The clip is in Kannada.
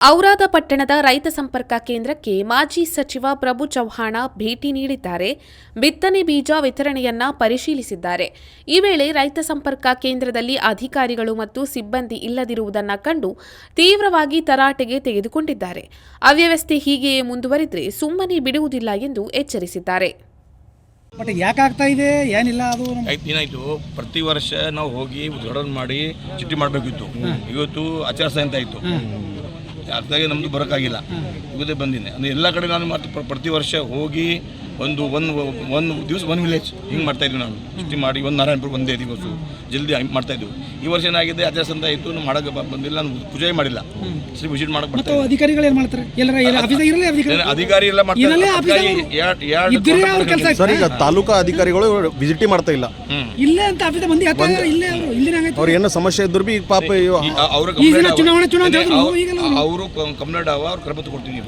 ಔರಾದ ಪಟ್ಟಣದ ರೈತ ಸಂಪರ್ಕ ಕೇಂದ್ರಕ್ಕೆ ಮಾಜಿ ಸಚಿವ ಪ್ರಭು ಚವ್ಹಾಣ ಭೇಟಿ ನೀಡಿದ್ದಾರೆ. ಬಿತ್ತನೆ ಬೀಜ ವಿತರಣೆಯನ್ನ ಪರಿಶೀಲಿಸಿದ್ದಾರೆ. ಈ ವೇಳೆ ರೈತ ಸಂಪರ್ಕ ಕೇಂದ್ರದಲ್ಲಿ ಅಧಿಕಾರಿಗಳು ಮತ್ತು ಸಿಬ್ಬಂದಿ ಇಲ್ಲದಿರುವುದನ್ನು ಕಂಡು ತೀವ್ರವಾಗಿ ತರಾಟೆಗೆ ತೆಗೆದುಕೊಂಡಿದ್ದಾರೆ. ಅವ್ಯವಸ್ಥೆ ಹೀಗೆಯೇ ಮುಂದುವರಿದ್ರೆ ಸುಮ್ಮನೆ ಬಿಡುವುದಿಲ್ಲ ಎಂದು ಎಚ್ಚರಿಸಿದ್ದಾರೆ. ಬಟ್ ಯಾಕಾಗ್ತಾ ಇದೆ? ಏನಿಲ್ಲ ಅದು ಏನಾಯ್ತು ಐದು ದಿನ ಆಯಿತು ಪ್ರತಿ ವರ್ಷ ನಾವು ಹೋಗಿ ಉದ್ಘಾಟನೆ ಮಾಡಿ ಚಿಟ್ಟಿ ಮಾಡಬೇಕಿತ್ತು. ಇವತ್ತು ಆಚಾರ ಸಂಹಿತೆ ಆಯಿತು. ಅದಾಗಿ ನಮ್ದು ಬರೋಕ್ಕಾಗಿಲ್ಲ. ಇವತ್ತೇ ಬಂದಿನಿ. ಅಂದರೆ ಎಲ್ಲ ಕಡೆ ನಾನು ಮತ್ತೆ ಪ್ರ- ಪ್ರತಿ ವರ್ಷ ಹೋಗಿ ಒಂದು ಒಂದು ಒಂದು ದಿವಸ ಒಂದು ವಿಲೇಜ್ ಹಿಂಗೆ ಮಾಡ್ತಾ ಇದ್ವಿ ನಾವು. ಚಿಟ್ಟಿ ಮಾಡಿ ಒಂದು ನಾರಾಯಣಪುರ ಒಂದೇ ದಿವಸ ಜಲ್ದಿ ಹಂಗ್ ಮಾಡ್ತಾ ಇದ್ವಿ. ಈ ವರ್ಷ ಏನಾಗಿದೆ ಅದೇ ಸಂತ ಆಯಿತು ನಾವು ಮಾಡೋಕೆ ಬಂದಿಲ್ಲ ನಾನು ಪೂಜೆ ಮಾಡಿಲ್ಲ. ಶ್ರೀ ವಿಸಿಟ್ ಮಾಡಕ್ಕೆ ಬರ್ತಾರೆ ಬರ್ತಾ ಅಧಿಕಾರಿಗಳು ಏನು ಮಾಡ್ತಾರೆ? ಅಧಿಕಾರಿ. ಅಧಿಕಾರಿ ಎಲ್ಲ ಮಾಡ್ತಾರೆ. ಸರ್ ಈಗ ತಾಲೂಕಾ ಅಧಿಕಾರಿಗಳು ವಿಸಿಟ್ ಮಾಡ್ತಾ ಇಲ್ಲ. ಇಲ್ಲೇ ಅಂತ ಆಫೀಸ್ ಮಂದಿ ಅವ್ರು ಇಲ್ಲೇ ಅವರು? ಇಲ್ಲಿನ ಹಂಗೈತೆ ಅವ್ರ ಏನೋ ಸಮಸ್ಯೆ ಇದ್ರು ಬಿ ಪಾಪ ಅವ್ರ ಚುನಾವಣೆ ಚುನಾವಣೆ ಅವರು ಕಂಪ್ಲೇಂಟ್ ಅವರು ಅವ್ರು ಕರಪತ್ತು ಕೊಡ್ತೀನಿ